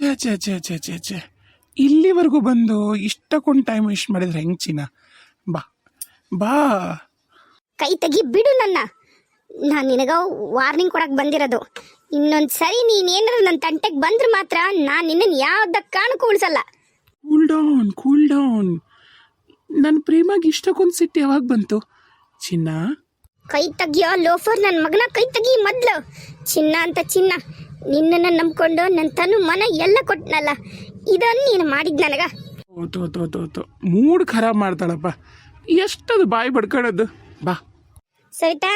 ಛೇ ಛೇ ಛೇ ಛೇ ಛೇ ಇಲ್ಲಿವರೆಗೂ ಬಂದು ಇಷ್ಟಕ್ಕೊಂದು ಟೈಮ್ ವೇಸ್ಟ್ ಮಾಡಿದ್ರೆ ಹೆಂಗ್ ಚಿನ್ನ ಬಾ ಬಾ. ಕೈ ತೆಗಿ ಬಿಡು ನನ್ನ. ನಾನು ನಿನಗ ವಾರ್ನಿಂಗ್ ಕೊಡಕ್ ಬಂದಿರೋದು. ಇನ್ನೊಂದ್ ಸರಿ ಏನಾರ ನನ್ನ ತಂಟೆಗೆ ಬಂದ್ರೆ ಮಾತ್ರ ನಾನು ನಿನ್ನನ್ನು ಯಾವ್ದ ಕಾರಣಕ್ಕೂ ಉಳಿಸಲ್ಲ. ಕೂಲ್ ಡೌನ್ ಕೂಲ್ ಡೌನ್ ನನ್ನ ಪ್ರೇಮಾಗಿ ಇಷ್ಟಕ್ಕೊಂದು ಸಿಟ್ಟು ಯಾವಾಗ ಬಂತು? ಚಿನ್ನ ಕೈ ತೆಗಿಯೋ ಲೋಫರ್ ನನ್ನ ಮಗನ ಕೈ ತೆಗಿ ಮೊದ್ಲು. ಚಿನ್ನ ಅಂತ ಚಿನ್ನ ನಿನ್ನನ್ನ ನಂಬ್ಕೊಂಡು ನನ್ನ ತನು ಮನ ಎಲ್ಲ ಕೊಟ್ಟನಲ್ಲ ಇದನ್ನು ನೀನು ಮಾಡಿದ್ ನನಗ. ಓತು ತೋ ತೋ ಮೂಡ್ ಖರಾಬ್ ಮಾಡ್ತಾಳಪ್ಪ. ಎಷ್ಟದು ಬಾಯಿ ಬಡ್ಕೊಳ್ಳೋದು ಬಾ. ಸವಿತಾ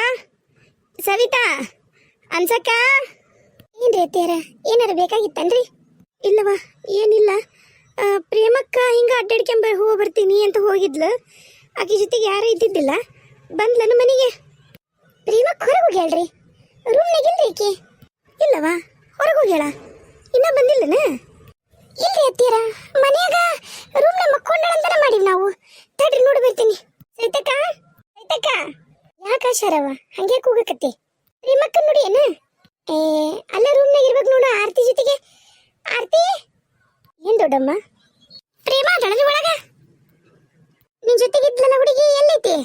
ಸವಿತಾ ಅನ್ಸಕ್ಕ? ಏನ್ರಿ ರೀತಿಯರ ಏನಾರ ಬೇಕಾಗಿತ್ತನ್ರಿ? ಇಲ್ಲವ ಏನಿಲ್ಲ. ಆ, ಪ್ರೇಮಕ್ಕ ಹಿಂಗ ಅಡ್ಡಾಡ್ಕೊಂಬ ಹೋಗಿ ಬರ್ತೀನಿ ಅಂತ ಹೋಗಿದ್ಲು. ಆಕೆ ಜೊತೆಗೆ ಯಾರು ಇದ್ದಿದ್ದಿಲ್ಲ. ಬಂದ್ಲನು ಮನೆಗೆ. ಪ್ರೇಮಕ್ಕ ಹೊರಗೆ ಹೋಗ್ಯಾಳ್ರಿ. ರೂಮ್ನಾಗ ಇಲ್ರಿ ಆಕೆ? ಇಲ್ಲವ ಹೊರಗೆ ಹೋಗ್ಯಾಳ ಇನ್ನ ಬಂದಿಲ್ಲನ? ಇಲ್ರಿ ಅತ್ತೀರ ಮನ್ಯಾಗ ರೂಮ್ನ ಮಕ್ಕೊಂಡಳಂತನ ಮಾಡಿವ್ ನಾವು. ತಡ್ರಿ, ನೋಡಿ ಬರ್ತೀನಿ. ಸೈತಕ್ಕ ಸೈತಕ್ಕ. ಯಾಕ ಶರವ ಹಂಗೆ ಕೂಗಕತ್ತಿ ಪ್ರೇಮಕ್ಕ ನೋಡಿ ಏನ? ಏ, ಅಲ್ಲ ರೂಮ್ನಾಗ ಇರ್ಬೇಕು ನೋಡು ಆರ್ತಿ ಜೊತೆಗೆ. ಆರ್ತಿ? ಏನ್ ದೊಡ್ಡಮ್ಮ? ಪ್ರೇಮ, ದಳದ ಒಳಗ? ನಿನ್ ಜೊತೆಗೆ ಇದ್ಲಲ್ಲ ಹುಡುಗಿ, ಎಲ್ಲೈತಿ?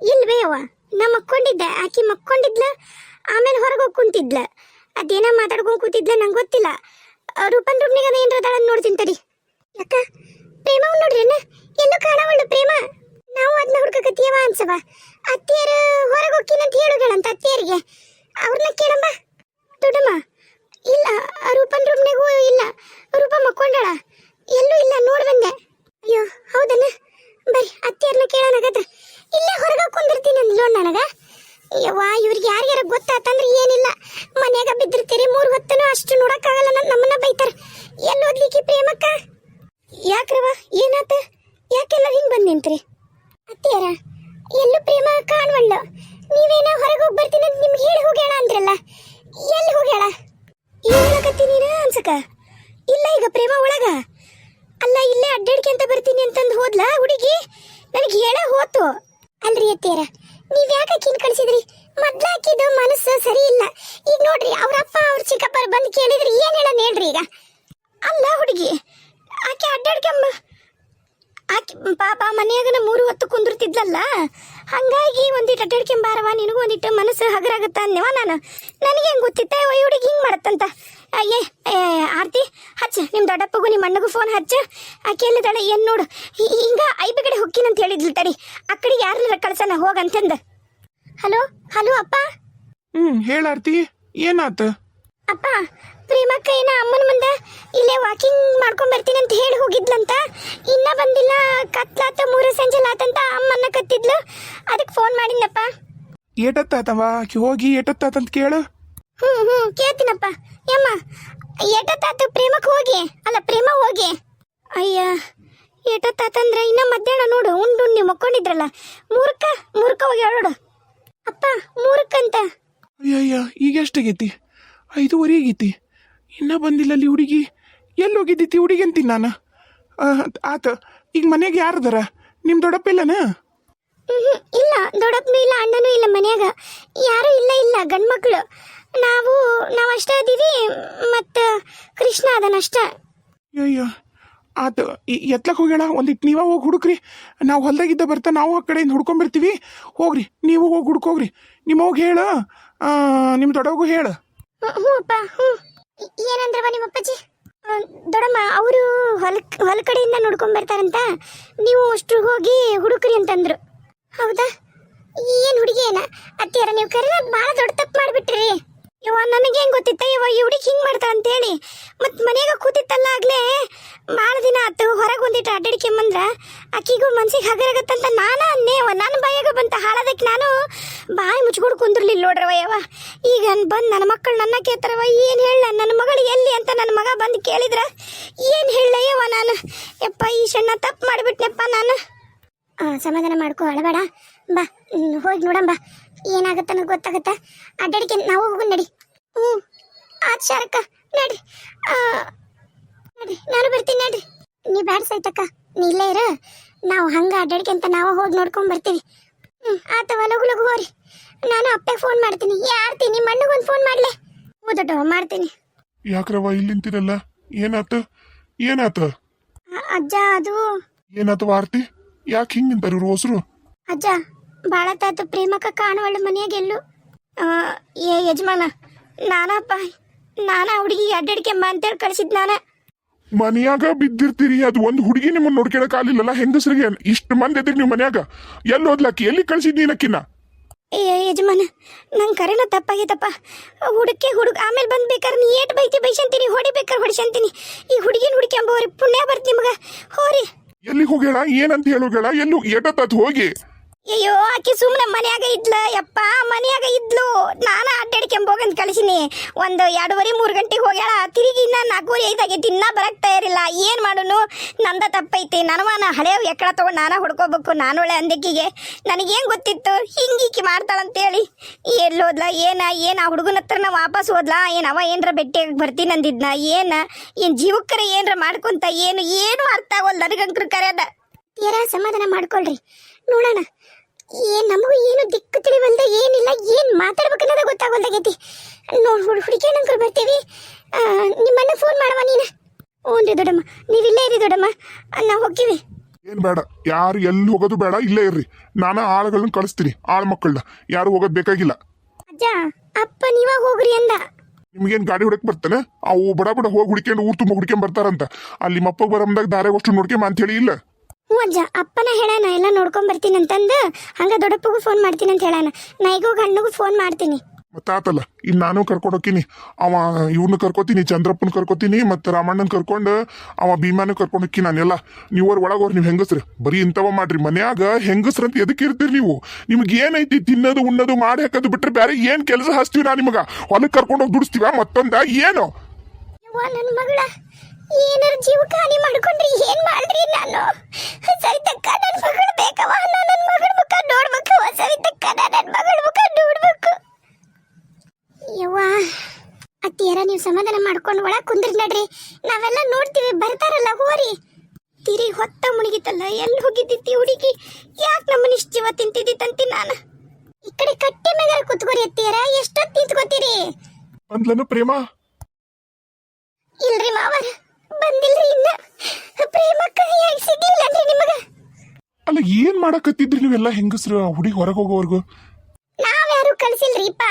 ಇಲ್ವೇ ಅವ ನಾ ಮಕ್ಕೊಂಡಿದ್ದೆ ಆಕಿ ಮಕ್ಕೊಂಡಿದ್ಲ, ಆಮೇಲೆ ಹೊರಗೆ ಹೋಗಿ ಕುಂತಿದ್ಲ. ಅದೇನ ಮಾತಾಡ್ಕೊಂಡ್ ಕೂತಿದ್ಲ ನಂಗೆ ಗೊತ್ತಿಲ್ಲ. ರೂಪನ್ ರೂಮ್ನಿಗೆ ಅದ ಏನ್ರ ಅದಾಳ ನೋಡ್ತೀನಿ ತಡಿ. ಯಾಕ? ಪ್ರೇಮ ನೋಡ್ರೇನ ಎಲ್ಲೂ ಕಾಣವಳ್ಳು ಪ್ರೇಮ. ನಾವು ಅದನ್ನ ಹುಡ್ಕಕತ್ತೀಯವ ಅನ್ಸವ. ಅತ್ತಿಯರು ಹೊರಗೆ ಹೋಗ್ತೀನಂತ ಹೇಳುಗಳಂತ ಅತ್ತಿಯರಿಗೆ. ಅವ್ರನ್ನ ಕೇಳಮ್ಮ ದೊಡ್ಡಮ್ಮ, ಇಲ್ಲ, ರೂಪನ್ ರೂಮ್ನಿಗೂ ಇಲ್ಲ. ರೂಪ ಮಕ್ಕೊಂಡಳ. ಎಲ್ಲೂ ಇಲ್ಲ, ನೋಡ್ ಬಂದೆ. ಅಯ್ಯೋ ಹೌದನ ಬರ್ರಿ, ಅತ್ತಿಯರ್ನ ಕೇಳೋಣಾಗತ್ತ ಇಲ್ಲೇ ಹೊರಗೆ ಕುಂದಿರ್ತೀನಿ ಅಂದ್ಲೋ ನನಗ. ಯವ್ವಾ, ಇವ್ರಿಗೆ ಯಾರ್ಯಾರ ಗೊತ್ತಾತಂದ್ರೆ ಏನಿಲ್ಲ. ಮನ್ಯಾಗ ಬಿದ್ದಿರ್ತೀರಿ? ಮೂರು ಹೊತ್ತನು ಅಷ್ಟು ನೋಡಕ್ಕಾಗಲ್ಲ ನಮ್ಮನ್ನ ಬೈತಾರ. ಎಲ್ಲಿ ಓದ್ಲಿಕ್ಕೆ ಪ್ರೇಮಕ್ಕ? ಯಾಕ್ರವ ಏನಾತ? ಯಾಕೆಲ್ಲ ಹಿಂಗ್ ಬಂದ್ ನಿಂತ್ರಿ? ಅತ್ತಿಯರ, ಎಲ್ಲೂ ಪ್ರೇಮ ಕಾಣವಲ್ಲ ನೀವೇನ ಹೊರಗೆ ಹೋಗಿ ಬರ್ತೀನಿ ಅಂತ ನಿಮ್ಗೆ ಹೇಳಿ ಹೋಗ್ಯಾಳ ಅಂದ್ರಲ್ಲ? ಎಲ್ಲಿ ಹೋಗ್ಯಾಳ? ಏನ್ ಅನ್ಸಕ? ಇಲ್ಲ ಈಗ ಪ್ರೇಮ ಒಳಗ. ಅಲ್ಲ, ಇಲ್ಲೇ ಅಡ್ಡಾಡ್ಕೊಂತ ಬರ್ತೀನಿ ಅಂತಂದು ಹೋದ್ಲಾ ಹುಡುಗಿ? ನನಗೆ ಹೇಳ ಹೋತು. ಅಲ್ರಿ ಅತ್ತಿಯರ ನೀವ್ ಯಾಕೆ ಕಿನ್ ಕಳ್ಸಿದ್ರಿ ಮೊದ್ಲ ಮನಸ್ಸು ಸರಿ ಇಲ್ಲ. ಈಗ ನೋಡ್ರಿ, ಅವ್ರ ಅಪ್ಪ, ಅವ್ರ ಚಿಕ್ಕಪ್ಪ ಬಂದು ಕೇಳಿದ್ರಿ ಏನ್ ಹೇಳ ಹೇಳ್ರಿ ಈಗ? ಅಲ್ಲ ಹುಡುಗಿ, ಆಕೆ ಅಡ್ಡಾಡ್ಕೊಂಬ ಆಕಿ ಪಾಪ ಮನೆಯಾಗನ ಮೂರು ಹೊತ್ತು ಕುಂದಿರ್ತಿದ್ಲಲ್ಲ ಹಂಗಾಗಿ ಒಂದಿಟ್ಟು ಅಡ್ಡಾಡ್ಕೊಂಬಾರವ ನಿನಗೂ ಒಂದಿಟ್ಟು ಮನಸ್ಸು ಹಗರಾಗತ್ತ ಅನ್ನೇವ ನಾನು. ನನಗೆ ಹೆಂಗೆ ಗೊತ್ತಿತ್ತ ಈ ಹುಡುಗಿ ಹಿಂಗೆ ಮಾಡತ್ತಂತ. ಏ, ಆರ್ತಿ ಹಚ್ಚ ನಿಮ್ಮ ದೊಡ್ಡಪ್ಪಗೂ ನಿಮ್ಮ ಅಣ್ಣಗೂ ಫೋನ್ ಹಚ್ಚ. ಆಕೆ ಎಲ್ಲಿದ್ದಾಳೆ ಏನು ನೋಡು. ಹಿಂಗೆ ಹಿಂಗ ಐಬಿ ಕಡೆ ಹೊಕ್ಕಿನಂತ ಹೇಳಿದ್ಲು ತಡಿ. ಆ ಕಡೆ ಯಾರನ್ನ ಕಳ್ಸನ ಹೋಗಂತಂದ ಹಲೋ ಹಲೋ ಅಪ್ಪ. ಹ್ಮ್ ಹೇಳಾರ್ತಿ ಏನಾತ? ಅಪ್ಪ ಏನ ಅಮ್ಮನ ಮುಂದೆ ಇಲ್ಲೇ ವಾಕಿಂಗ್ ಮಾಡ್ಕೊಂಡ್ ಬರ್ತೀನಿ ಅಂತ ಹೇಳಿ ಹೋಗಿದ್ಲಂತ. ಇನ್ನ ಬಂದಿಲ್ಲ ಕತ್ಲಾತ ಮೂರು ಸಂಜೆ ಲಾತಂತ ಅಮ್ಮನ್ನ ಕತ್ತಿದ್ಲು. ಅದಕ್ಕೆ ಫೋನ್ ಮಾಡಿದ್ನಪ್ಪ. ಏಟತ್ತಾತವ? ಆಕಿ ಹೋಗಿ ಏಟತ್ತಾತಂತ ಕೇಳು. ಹ್ಞೂ ಹ್ಞೂ ಕೇಳ್ತೀನಪ್ಪ. ಯಮ್ಮ ಏಟತ್ತಾತ ಪ್ರೇಮಕ್ಕೆ ಹೋಗಿ? ಅಲ್ಲ ಪ್ರೇಮ ಹೋಗಿ. ಅಯ್ಯ ಏಟತ್ತಾತಂದ್ರೆ ಇನ್ನ ಮಧ್ಯಾಹ್ನ ನೋಡು ಉಂಡು ನೀವು ಮಕ್ಕೊಂಡಿದ್ರಲ್ಲ. ಮೂರ್ಕ ಮೂರ್ಕ ಹೋಗಿ ಹೇಳೋಡು ಅಪ್ಪ ಮೂರ್ಕಂತ ಅಯ್ಯಯ್ಯ ಈಗ ಎಷ್ಟಾಗೈತಿ ಐದೂವರೆ ಆಗೈತಿ ಇನ್ನ ಬಂದಿಲ್ಲ ಅಲ್ಲಿ ಹುಡುಗಿ. ಎಲ್ಲಿ ಹೋಗಿದ್ದಿತಿ ಹುಡುಗಿ ಅಂತೀನಿ ನಾನು. ಆತ ಈಗ ಮನೆಗೆ ಯಾರದಾರ ನಿಮ್ಮ ದೊಡ್ಡಪ್ಪ ಇಲ್ಲನ. ಇಲ್ಲ ದೊಡ್ಡಪ್ಪನೂ ಇಲ್ಲ ಅಣ್ಣನೂ ಇಲ್ಲ ಮನ್ಯಾಗ. ಯಾರೂ ಇಲ್ಲ ಇಲ್ಲ ಗಂಡ್ಮಕ್ಳು. ನಾವು ನಾವು ಅಷ್ಟೇ ಅದೀವಿ ಮತ್ತು ಕೃಷ್ಣ ಅದನಷ್ಟ ಅಯ್ಯೋ ಆತ ಈ- ಎತ್ಲಕ್ ಹೋಗ್ಯಾಳ? ಒಂದಿಟ್ಟು ನೀವ ಹೋಗಿ ಹುಡುಕ್ರಿ. ನಾವು ಹೊಲ್ದಾಗಿದ್ದ ಬರ್ತಾ ನಾವು ಆ ಕಡೆಯಿಂದ ಹುಡ್ಕೊಂಬರ್ತೀವಿ ಹೋಗ್ರಿ ನೀವು ಹೋಗಿ ಹುಡ್ಕೋಗ್ರಿ. ನಿಮ್ಮ ಹೋಗಿ ಹೇಳ. ನಿಮ್ಮ ದೊಡ್ಡವಗೂ ಹೇಳು. ಹ್ಞೂ ಅಪ್ಪ ಹ್ಞೂ ಏನಂದ್ರವ ನಿಮ್ಮ ಅಪ್ಪಾಜಿ? ಆ, ದೊಡ್ಡಮ್ಮ ಅವರು ಹೊಲ ಹೊಲ ಕಡೆಯಿಂದ ನೋಡ್ಕೊಂಡ್ ಬರ್ತಾರಂತ? ನೀವು ಅಷ್ಟು ಹೋಗಿ ಹುಡುಕ್ರಿ ಅಂತಂದ್ರು. ಹೌದಾ? ಏನು ಹುಡುಗಿ ಏನ ಅತ್ತಿಯರ ನೀವು ಕರೆದ ಭಾಳ ದೊಡ್ಡ ತಪ್ಪು ಮಾಡಿಬಿಟ್ರಿ. ಇವ ನನಗೆ ಹೆಂಗ್ ಗೊತ್ತಿತ್ತ ಇವ ಈ ಹುಡುಗಿ ಹಿಂಗ್ ಮಾಡ್ತಾ ಅಂತೇಳಿ? ಮತ್ ಮನೆಯಾಗ ಕೂತಿತ್ತಲ್ಲ ಆಗ್ಲೇ? ಭಾಳ ದಿನ ಆತು, ಹೊರಗೆ ಒಂದಿಟ್ಟು ಅಡ್ಡಾಡ್ಕೊಂಬಂದ್ರ ಆಕಿಗೂ ಮನ್ಸಿಗೆ ಹಗರಾಗತ್ತಂತ ನಾನು ಅನ್ನೇವ ನನ್ನ ಬಾಯಾಗ ಬಂತ ಹಾಳದಕ್ಕೆ ನಾನು ಬಾಯಿ ಮುಚ್ಕೊಂಡು ಕುಂದಿರ್ಲಿಲ್ಲ ನೋಡ್ರವ ಯವ್ವ. ಈಗ ಬಂದು ನನ್ನ ಮಕ್ಕಳು ನನ್ನ ಕೇಳ್ತಾರವ ಏನು ಹೇಳ ನನ್ನ ಮಗಳು ಎಲ್ಲಿ ಅಂತ ನನ್ನ ಮಗ ಬಂದು ಕೇಳಿದ್ರ? ಏನು ಹೇಳಯ್ಯವ ನಾನು? ಯಪ್ಪ, ಈ ಸಣ್ಣ ತಪ್ಪು ಮಾಡಿಬಿಟ್ನೆಪ್ಪ ನಾನು. ಸಮಾಧಾನ ಮಾಡ್ಕೋ, ಅಳಬೇಡ. ಬಾ ಹೋಗಿ ನೋಡಂಬ ಏನಾಗತ್ತ ನನಗೆ ಗೊತ್ತಾಗತ್ತ. ಅಡ್ಡಾಡಿಕೆ ನಾವು ಹೋಗು ನಡಿ. ಹ್ಞೂ. ಆತ್ ಶಾರಕ್ಕ ನಡ್ರಿ ಆ, ನಡ್ರಿ ನಾನು ಬರ್ತೀನಿ ನಡ್ರಿ ನೀ ಬ್ಯಾಡ ಸೈತಕ್ಕ. ನೀ ಇಲ್ಲೇ ಇರು. ನಾವು ಹಂಗ ಅಂತ ನಾವು ಹೋಗಿ ನೋಡ್ಕೊಂಡು ಬರ್ತೀವಿ. ಹ್ಞೂ ಆತವ ಲಗು ಲಗು ಹೋರಿ ನಾನು ಅಪ್ಪಗೆ ಫೋನ್ ಮಾಡ್ತೀನಿ. ಯಾರ್ತಿ ನಿಮ್ಮ ಅಣ್ಣಗೊಂದು ಫೋನ್ ಮಾಡ್ಲೆ. ಹ್ಞೂ ದೊಡ್ಡವ ಮಾಡ್ತೀನಿ. ಯಾಕ್ರವ ಇಲ್ಲಿ ನಿಂತಿರಲ್ಲ? ಏನಾತ? ಏನಾತ? ಅಜ್ಜಾ ಅಜ್ಜ ಅದು. ಏನಾತ ವಾರ್ತಿ? ಯಾಕೆ ಹಿಂಗ್ ನಿಂತಾರ ಇವ್ರು ಹೊಸರು ಅಜ್ಜ ಭಾಳ ತಾತು ಪ್ರೇಮಕ್ಕ ಕಾಣುವಳ್ಳ ಮನೆಯಾಗ ಎಲ್ಲು. ಏ ಯಜಮಾನ ನಾನಪ್ಪ ನಾನ ಹುಡುಗಿ ಅಡ್ಡಡ್ಕೆಂಬ ಅಂತೇಳಿ ಕಳಿಸಿದ್ ನಾನ. ಮನ್ಯಾಗ ಬಿದ್ದಿರ್ತೀರಿ ಅದು ಒಂದು ಹುಡುಗಿ ನಿಮ್ಮನ್ನ ನೋಡ್ಕೊಳಕ್ ಆಗ್ಲಿಲ್ಲಲ್ಲ ಹೆಂಗಸ್ರಿಗೆ ಇಷ್ಟು ಮಂದಿ ಇದ್ರಿ ನೀವು ಮನ್ಯಾಗ? ಎಲ್ಲಿ ಓದ್ಲಾಕಿ ಎಲ್ಲಿ ಕಳ್ಸಿದ್ ನೀನಕ್ಕಿನ್ನ? ಏ ಯಜಮಾನ ನಂಗೆ ಕರೆನ ತಪ್ಪಾಗೈತಪ್ಪ. ಹುಡುಕೆ ಹುಡುಗ ಆಮೇಲೆ ಬಂದ್ ಬೇಕಾದ್ರೆ ನೀ ಏಟ್ ಬೈತಿ ಬೈಸಂತೀನಿ ಹೊಡಿಬೇಕಾರೆ ಹೊಡಿಸಂತೀನಿ ಈ ಹುಡುಗಿನ ಹುಡುಕ್ಯಾಂಬೋರಿ ಪುಣ್ಯ ಬರ್ತಿ ನಿಮಗೆ. ಹೋರಿ. ಎಲ್ಲಿ ಹೋಗ್ಯಾಳ? ಏನಂತ ಹೇಳೋಗ್ಯಾಳ ಎಲ್ಲೂ ಏಟತ್ತ ಹೋಗಿ? ಅಯ್ಯೋ ಆಕಿ ಸುಮ್ಮನೆ ಮನ್ಯಾಗ ಇದ್ಲ, ಯಪ್ಪ, ಮನೆಯಾಗ ಇದ್ಲು. ನಾನ ಅಡ್ಡಾಡ್ಕೊಂಬೋಗಂತ ಕಳಿಸಿನಿ. ಒಂದು ಎರಡೂವರೆ, ಮೂರು ಗಂಟೆಗೆ ಹೋಗ್ಯಾಳ. ತಿರುಗಿ ಇನ್ನ ನಾಲ್ಕೂವರೆ ಐದಾಗೈತಿ ಇನ್ನ ಬರಕ್ ತಯಾರಿಲ್ಲ. ಏನ್ ಮಾಡುನು? ನಂದ ತಪ್ಪೈತಿ. ನನವನ ಹಳೆ ಎಕ್ಕಡ ತಗೊಂಡು ನಾನ ಹುಡ್ಕೋಬೇಕು. ನಾನೊಳ್ಳೆ ಅಂದಕ್ಕಿಗೆ. ನನಗೇನ್ ಗೊತ್ತಿತ್ತು? ಹಿಂಗೀಕಿ ಮಾಡ್ತಾಳಂತೇಳಿ. ಎಲ್ಲೋದ್ಲ ಏನ? ಏನ್? ಆ ಹುಡುಗನ ನಾ ವಾಪಸ್ ಹೋದ್ಲ? ಏನ್ ಅವ ಏನ್ರ ಭೇಟಿಯಾಗಿ ಬರ್ತೀನಿ ಅಂದಿದ್ನ? ಏನ? ಏನ್ ಜೀವಕ್ಕರ ಏನ್ರ ಮಾಡ್ಕೊಂತ ಏನು? ಏನು ಅರ್ಥ ಆಗೋಲ್ಲ ನನಗಂಕ್ರ ಕರೆಯದ. ತೀರಾ ಸಮಾಧಾನ ಮಾಡ್ಕೊಳ್ರಿ. ನೋಡೋಣ. ಏನ್ ನಮಗೂ ಏನು ದಿಕ್ಕು ತಿಳಿವಲ್ದ ಏನಿಲ್ಲ ಏನ್ ಮಾತಾಡ್ಬೇಕನ್ನೋದ ಗೊತ್ತಾಗೋಲ್ದಾಗೈತಿ ನೋಡ್ ಹುಡ್ ಹುಡುಕೇನಂಕರ್ ಬರ್ತೀವಿ. ನಿಮ್ಮನ್ನ ಫೋನ್ ಮಾಡವ ನೀನು. ಹ್ಞೂ ರೀ ದೊಡ್ಡಮ್ಮ. ನೀವು ಇಲ್ಲೇ ಇರಿ ದೊಡ್ಡಮ್ಮ. ನಾವು ಹೋಗ್ತೀವಿ. ಏನ್ ಬೇಡ. ಯಾರು ಎಲ್ಲಿ ಹೋಗೋದು ಬೇಡ ಇಲ್ಲೇ ಇರ್ರಿ. ನಾನು ಆಳುಗಳನ್ನ ಕಳಿಸ್ತೀನಿ ಆಳು ಮಕ್ಕಳನ್ನ ಯಾರು ಹೋಗೋದ್ ಬೇಕಾಗಿಲ್ಲ. ಅಜ್ಜ ಅಪ್ಪ ನೀವಾಗ ಹೋಗ್ರಿ ಅಂದ. ನಿಮ್ಗೇನ್ ಗಾಡಿ ಹೊಡಕ್ ಬರ್ತಾನೆ? ಅವು ಬಡ ಬಡ ಹೋಗಿ ಹುಡ್ಕೊಂಡು ಊರ್ ತುಂಬ ಹುಡ್ಕೊಂಡ್ ಬರ್ತಾರಂತ. ಅಲ್ಲಿ ಮಪ್ಪ ಬರಮ್ದಾಗ ದಾರೆ ಅಷ್ಟು ನೋಡ್ಕೊಂಬ ಅಂತ ಹೇಳಿ ಇಲ್ಲ? ಹ್ಞೂ ಅಜ್ಜ ಅಪ್ಪನ ಹೇಳಾನ ಎಲ್ಲ ನೋಡ್ಕೊಂಡ್ ಬರ್ತೀನಿ ಅಂತಂದು ಹಂಗ ದೊಡ್ಡಪ್ಪಗೂ ಫೋನ್ ಮಾಡ್ತೀನಿ ಅಂತ ಹೇಳಾನ. ನೈಗೂ ಗಣ್ಣಗೂ ಫೋನ್ ಮಾಡ್ತೀನಿ. ಮತ್ತೆ ಆತಲ್ಲ ಇನ್ ನಾನು ಕರ್ಕೊಂಡು ಹೋಗ್ತೀನಿ. ಅವ ಇವ್ನ ಕರ್ಕೋತೀನಿ ಚಂದ್ರಪ್ಪನ ಕರ್ಕೋತೀನಿ ಮತ್ತೆ ರಾಮಣ್ಣನ ಕರ್ಕೊಂಡು ಅವ ಭೀಮಾನು ಕರ್ಕೊಂಡು ಹೋಗ್ತೀನಿ ನಾನೆಲ್ಲ ಒಳಗೆ ಒಳಗೋರ್ ನೀವು ಹೆಂಗಸ್ರಿ. ಬರೀ ಇಂಥವ ಮಾಡ್ರಿ ಮನ್ಯಾಗ ಹೆಂಗಸ್ರಂತ ಎದಕ್ಕೆ ಇರ್ತೀರಿ ನೀವು? ನಿಮ್ಗೆ ಏನೈತಿ ತಿನ್ನೋದು ಉಣ್ಣೋದು ಮಾಡಿ ಹಾಕೋದು ಬಿಟ್ರೆ ಬೇರೆ ಏನ್ ಕೆಲಸ ಹಚ್ತೀವಿ ನಾ ನಿಮಗ? ಹೊಲಕ್ಕೆ ಕರ್ಕೊಂಡು ಹೋಗಿ ದುಡಿಸ್ತೀವ ಮತ್ತೊಂದ? ಏನು? ನನ್ನ ಮಗಳ. ಏನಾರ ಜೀವಕ್ಕೆ ಹಾನಿ ಮಾಡ್ಕೊಂಡ್ರಿ ಏನ್ ಮಾಡ್ರಿ ನಾನು? ಸವಿತಕ್ಕ ನನ್ನ ಮಗಳು ಬೇಕವ ನನ್ನ ಮಗಳ ಮುಖ ನೋಡ್ಬೇಕವ ಸವಿತಕ್ಕ ನನ್ನ ಮಗಳ ಮುಖ ನೋಡ್ಬೇಕು. ಯವ್ವ ಅತ್ತಿಯರ ನೀವು ಸಮಾಧಾನ ಮಾಡ್ಕೊಂಡು ಒಳಗ್ ಕುಂದ್ರಿ ನಡ್ರಿ. ನಾವೆಲ್ಲ ನೋಡ್ತೀವಿ ಬರ್ತಾರಲ್ಲ ಹೋರಿ. ತಿರಿ ಹೊತ್ತ ಮುಳುಗಿತಲ್ಲ ಎಲ್ಲಿ ಹೋಗಿದ್ದಿತ್ತಿ ಹುಡುಗಿ? ಯಾಕೆ ನಮ್ಮನ್ನ ಇಷ್ಟು ಜೀವ ತಿಂತಿದ್ದಿತ್ತಂತಿ ನಾನು? ಈ ಕಡೆ ಕಟ್ಟೆ ಮೇಲೆ ಕುತ್ಕೋರಿ ಅತ್ತಿಯರ ಎಷ್ಟೊತ್ತು ನಿಂತ್ಕೋತೀರಿ? ಅಂದ್ಲನು ಪ್ರೇಮ? ಇಲ್ರಿ ಮಾವರ. ಬಂದಿಲ್ರಿ ಇನ್ನ. ಪ್ರೇಮ ಯಾಕೆ ಸಿಗ್ಲಿಲ್ಲನ್ರಿ ನಿಮಗ? ಅಲ್ಲ ಏನ್ ಮಾಡಕತ್ತಿದ್ರಿ ನೀವೆಲ್ಲ ಹೆಂಗಸ್ರು ಹುಡುಗಿ ಹೊರಗೆ ಹೋಗೋವರೆಗೂ? ನಾವ್ಯಾರು ಕಳ್ಸಿಲ್ರಿಪ್ಪ?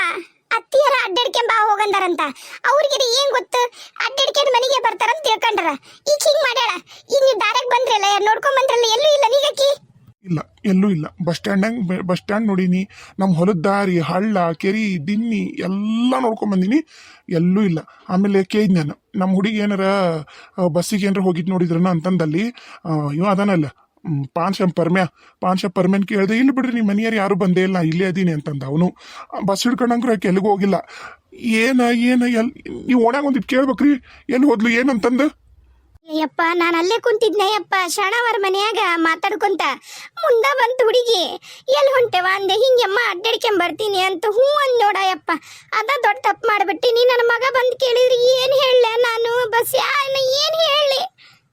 ಅತ್ತಿಯರ ಅಡ್ಡಡ್ಕೆಂಬ ಹೋಗಂದಾರಂತ. ಅವ್ರಿಗೆ ಏನ್ ಗೊತ್ತು? ಅಡ್ಡಡ್ಕೆಂಡ್ ಮನೆಗೆ ಬರ್ತಾರಂತ ತಿಳ್ಕೊಂಡಾರ. ಈಗ ಹಿಂಗ್ ಮಾಡ್ಯಾಳ? ಈಗ ನೀವು ದಾರಕ್ ಬಂದ್ರಲ್ಲ ನೋಡ್ಕೊಂಡ್ ಬಂದ್ರಲ್ಲ ಎಲ್ಲೂ ಇಲ್ಲ ನೀಗಕ್ಕಿ? ಇಲ್ಲ, ಎಲ್ಲೂ ಇಲ್ಲ. ಬಸ್ ಸ್ಟ್ಯಾಂಡಂಗ್ ಬಸ್ ಸ್ಟ್ಯಾಂಡ್ ನೋಡೀನಿ. ನಮ್ಮ ಹೊಲದ ದಾರಿ, ಹಳ್ಳ, ಕೆರಿ, ದಿನ್ನಿ ಎಲ್ಲ ನೋಡ್ಕೊಂಡ್ ಬಂದೀನಿ. ಎಲ್ಲೂ ಇಲ್ಲ. ಆಮೇಲೆ ಕೇಳಿದ್ ನಾನು ನಮ್ಮ ಹುಡುಗಿ ಏನಾರ ಬಸ್ಸಿಗೆ ಏನಾರ ಹೋಗಿದ್ ನೋಡಿದ್ರನ ಅಂತಂದಲ್ಲಿ ಇವ ಅದಾನಲ್ಲ ಪಾನ್ಶ ಪರ್ಮ್ಯ. ಪಾನ್ಶ ಪರ್ಮೆನ್ ಕೇಳಿದೆ ಇಲ್ಲಿ ಬಿಡ್ರಿ ನಿಮ್ಮ ಮನೆಯಾರು ಯಾರು ಬಂದೇ ಇಲ್ಲ, ಇಲ್ಲೇ ಅದೀನಿ ಅಂತಂದ ಅವನು. ಬಸ್ ಹಿಡ್ಕೊಂಡಂಗ್ರು ಎಲ್ಲಿಗೂ ಹೋಗಿಲ್ಲ. ಏನ ಏನ, ಎಲ್, ನೀವು ಓಣ್ಯಾಗ ಒಂದಿಟ್ಟು ಕೇಳ್ಬೇಕ್ರಿ. ಎಲ್ಲಿ ಹೋದ್ಲು ಏನಂತಂದು ಅಯ್ಯಪ್ಪ ನಾನು ಅಲ್ಲೇ ಕುಂತಿದ್ನೆ ಅಯ್ಯಪ್ಪ ಶರಣವರ ಮನೆಯಾಗ ಮಾತಾಡ್ಕೊಂತ. ಮುಂದ ಬಂತು ಹುಡುಗಿ ಎಲ್ಲಿ ಹೊಂಟೆವ? ಅಂದೆ ಹಿಂಗೆಮ್ಮ ಅಡ್ಡಾಡ್ಕೊಂಡ್ ಬರ್ತೀನಿ ಅಂತ ಹ್ಞೂ ಅಂದ್ ನೋಡಯ್ಯಪ್ಪ ಅದ ದೊಡ್ಡ ತಪ್ಪು ಮಾಡ್ಬಿಟ್ಟಿನಿ ನನ್ನ ಮಗ ಬಂದು ಕೇಳಿದ್ರಿ ಏನು ಹೇಳ ನಾನು? ಬಸ್ ಯಾನ ಏನು ಹೇಳಿ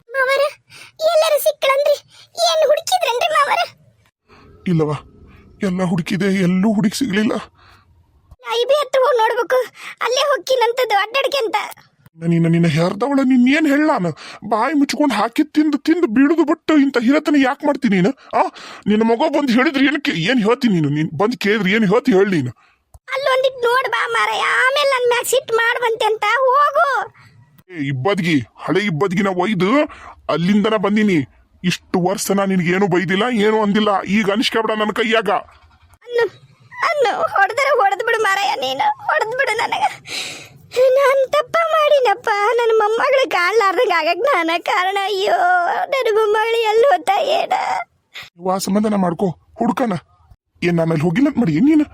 ಮಾವರ ಎಲ್ಲರ ಸಿಕ್ಕಳಂದ್ರಿ? ಏನು ಹುಡುಕಿದ್ರನ್ರಿ ಮಾವರ? ಇಲ್ಲವ ಎಲ್ಲ ಹುಡುಕಿದೆ ಎಲ್ಲೂ ಹುಡುಕಿ ಸಿಗ್ಲಿಲ್ಲ. ಐಬಿ ಹತ್ರ ಹೋಗಿ ನೋಡ್ಬೇಕು. ಅಲ್ಲೇ ಹೊಕ್ಕಿನಂತದ್ದು ಅಡ್ಡಾಡ್ಕೊಂತ. ನೀನು ನಿನ್ನ ಹೆರ್ದವಳ ನಿನ್ನೇನ್ ಏನ್ ಹೇಳ ನಾನು ಬಾಯಿ ಮುಚ್ಕೊಂಡು ಹಾಕಿ ತಿಂದು ತಿಂದು ಬೀಳುದು ಬಿಟ್ಟು ಇಂಥ ಹಿರತನ ಯಾಕೆ ಮಾಡ್ತೀನಿ ನೀನು ಆ? ನಿನ್ನ ಮಗ ಬಂದು ಹೇಳಿದ್ರೆ ಏನು ಏನು ಹೇಳ್ತೀನಿ ನೀನು? ನೀನು ಬಂದು ಕೇಳಿದ್ರಿ ಏನು ಹೇಳ್ತಿ ಹೇಳಿ ನೀನು? ಅಲ್ಲೊಂದಿಟ್ಟು ನೋಡ್ ಬಾ ಮಾರಯ್ಯ ಆಮೇಲೆ ನನ್ನ ಮ್ಯಾಗ ಸಿಟ್ಟು ಮಾಡ್ಬಂತೆ ಅಂತ ಹೋಗು. ಇಬ್ಬದ್ಗಿ ಹಳೆ ಇಬ್ಬದ್ಗಿನ ಒಯ್ದು ಅಲ್ಲಿಂದನ ಬಂದೀನಿ. ಇಷ್ಟು ವರ್ಷ ನಾ ನಿನಗೇನು ಬೈದಿಲ್ಲ ಏನು ಅಂದಿಲ್ಲ ಈಗ ಅನಿಸ್ಕೊಬೇಡ ನನ್ನ ಕೈಯಾಗ. ಅನ್ನು ಅನ್ನು ಹೊಡೆದ್ರೆ ಹೊಡೆದ್ಬಿಡು ಮಾರಯ್ಯ ಮಾರಾಯ ನೀನು ಹೊಡೆದ್ಬಿಡು ನನಗೆ ನಾನು ತಪ್ಪ ಮಾಡಿನಪ್ಪ ನನ್ನ ಮೊಮ್ಮಗಳು ಆಗಕ್ ನಾನ ಕಾರಣ? ಅಯ್ಯೋ, ನನ್ನ ಮೊಮ್ಮಗಳು ಎಲ್ಲಿ ಹೋತ ಏನ? ವಾ ಸಂಬಂಧನ ಮಾಡ್ಕೋ, ಹುಡ್ಕನ. ಏನ್ ಅಲ್ಲಿ ಹೋಗಿಲ್ಲ ಮಾಡಿ ನೀನು?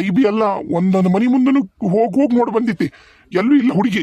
ಐ ಬಿ ಅಲ್ಲ, ಒಂದೊಂದು ಮನಿ ಮುಂದನು ಹೋಗಿ ಹೋಗಿ ನೋಡಿ ಬಂದಿತ್ತಿ ಎಲ್ಲೂ ಇಲ್ಲ ಹುಡುಗಿ.